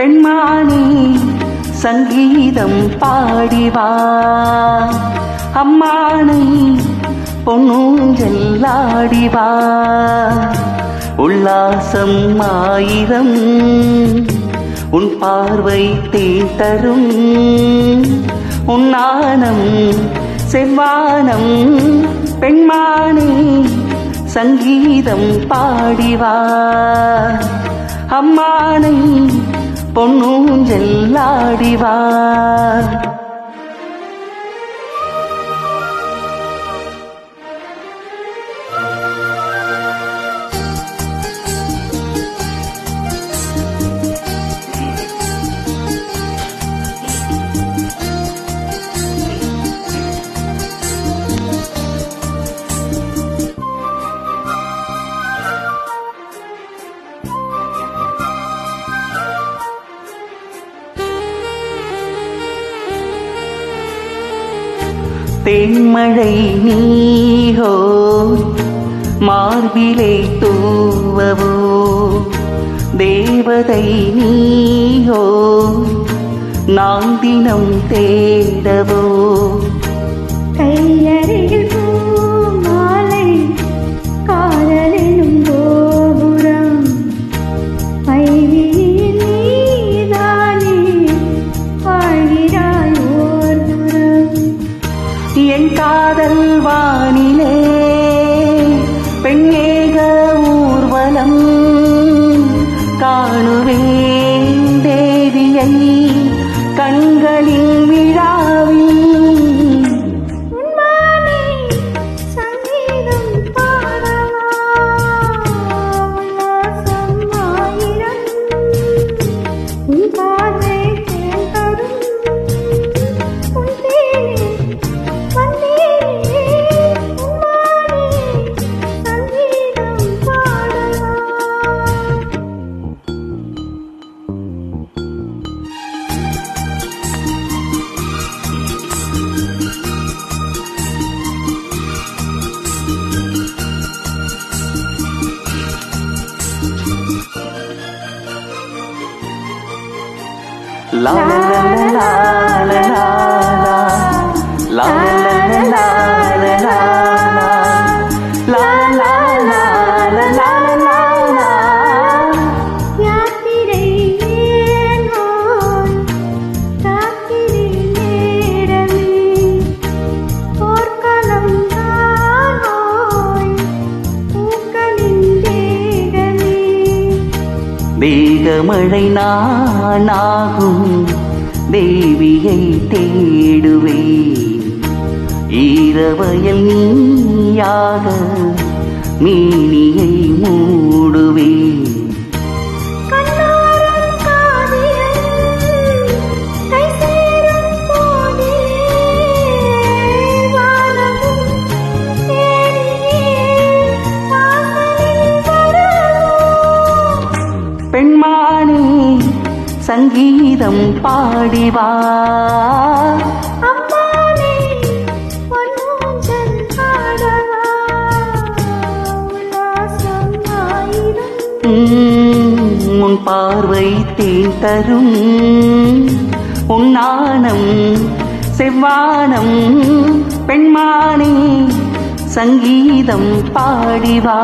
பெண்மானி சங்கீதம் பாடிவா. அம்மானை பொன்னூஞ்செல்லாடிவா. உல்லாசம் ஆயிரம் உன் பார்வை தேன் தரும் உன்னானம் செவ்வானம் பெண்மானே சங்கீதம் பாடிவா. அம்மானை பொன்னூஞ்செல்லாடிவார் தென்மழை நீஹோ மார்பிலை தூவவோ தேவதை நீஹோ நான் தினம் தேடவோ. என் காதல் வானிலே பெண்ணேக ஊர்வலம் காணுவேன். தேவியை கண்களில் 啦啦啦啦啦 மேகமழை நானாகும் தேவியை தேடுவே ஈரவயல் நீயாக மீனியை மூடுவே கண்ணோரம் சங்கீதம் பாடிவா. உன் பார்வை தேன் தரும். உன்னானம் செவ்வானம். பெண்மானே சங்கீதம் பாடிவா.